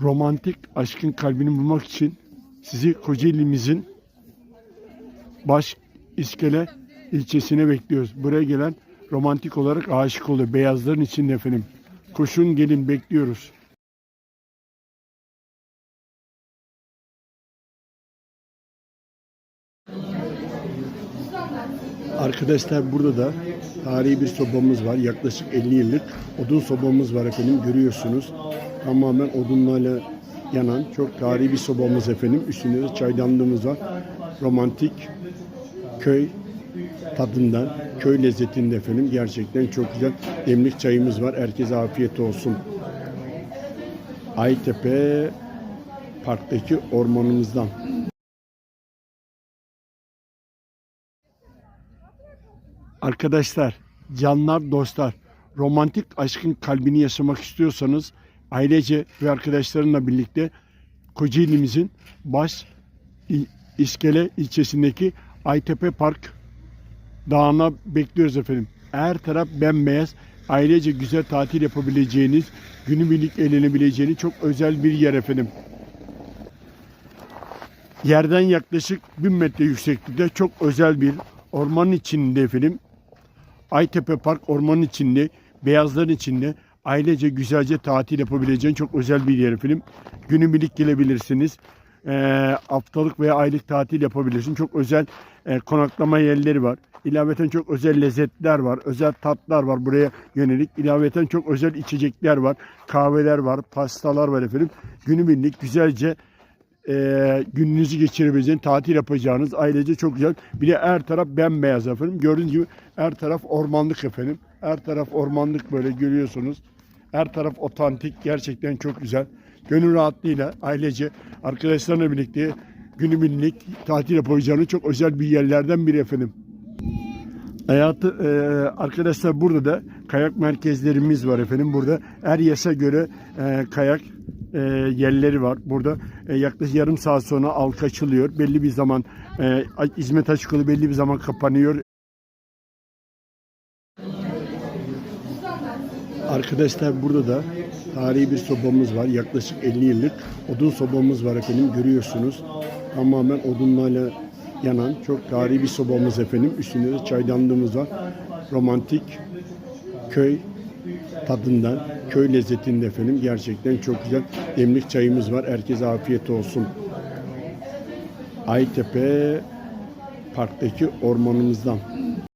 romantik aşkın kalbini bulmak için sizi Kocaeli'mizin baş iskele ilçesine bekliyoruz. Buraya gelen romantik olarak aşık oluyor. Beyazların içinde efendim. Koşun gelin bekliyoruz. Arkadaşlar burada da tarihi bir sobamız var. Yaklaşık 50 yıllık odun sobamız var efendim. Görüyorsunuz. Tamamen odunlarla yanan çok tarihi bir sobamız efendim. Üstünde de çaydanlığımız var. Romantik köy tadından, köy lezzetinde efendim. Gerçekten çok güzel demlik çayımız var. Herkese afiyet olsun. Aytepe Park'taki ormanımızdan. Arkadaşlar, canlar, dostlar, romantik aşkın kalbini yaşamak istiyorsanız ailece ve arkadaşlarınla birlikte Kocaeli'mizin baş İskele ilçesindeki Aytepe Park Dağı'na bekliyoruz efendim. Her taraf bembeyaz, ailece güzel tatil yapabileceğiniz, günübirlik eğlenebileceğiniz çok özel bir yer efendim. Yerden yaklaşık 1000 metre yükseklikte çok özel bir ormanın içinde efendim. Aytepe Park ormanın içinde, beyazların içinde ailece güzelce tatil yapabileceğin çok özel bir yer efendim. Günübirlik gelebilirsiniz. Ee, haftalık veya aylık tatil yapabilirsiniz. Çok özel e, konaklama yerleri var. İlaveten çok özel lezzetler var. Özel tatlar var buraya yönelik. İlaveten çok özel içecekler var. Kahveler var, pastalar var efendim. Günübirlik güzelce e, gününüzü geçirebileceğiniz, tatil yapacağınız ailece çok güzel. Bir de her taraf bembeyaz efendim. Gördüğünüz gibi her taraf ormanlık efendim. Her taraf ormanlık böyle görüyorsunuz. Her taraf otantik. Gerçekten çok güzel. Gönül rahatlığıyla ailece arkadaşlarla birlikte günübirlik tatil yapacağınız çok özel bir yerlerden biri efendim. Hayatı e, arkadaşlar burada da kayak merkezlerimiz var efendim. Burada her yasa göre e, kayak e, yerleri var. Burada e, yaklaşık yarım saat sonra alk açılıyor. Belli bir zaman e, hizmet açık oluyor. Belli bir zaman kapanıyor. Arkadaşlar burada da tarihi bir sobamız var. Yaklaşık 50 yıllık odun sobamız var efendim. Görüyorsunuz. Tamamen odunlarla yanan çok tarihi bir sobamız efendim. Üstünde de çaydanlığımız var. Romantik köy tadından, köy lezzetinde efendim. Gerçekten çok güzel demlik çayımız var. Herkese afiyet olsun. Aytepe Park'taki ormanımızdan.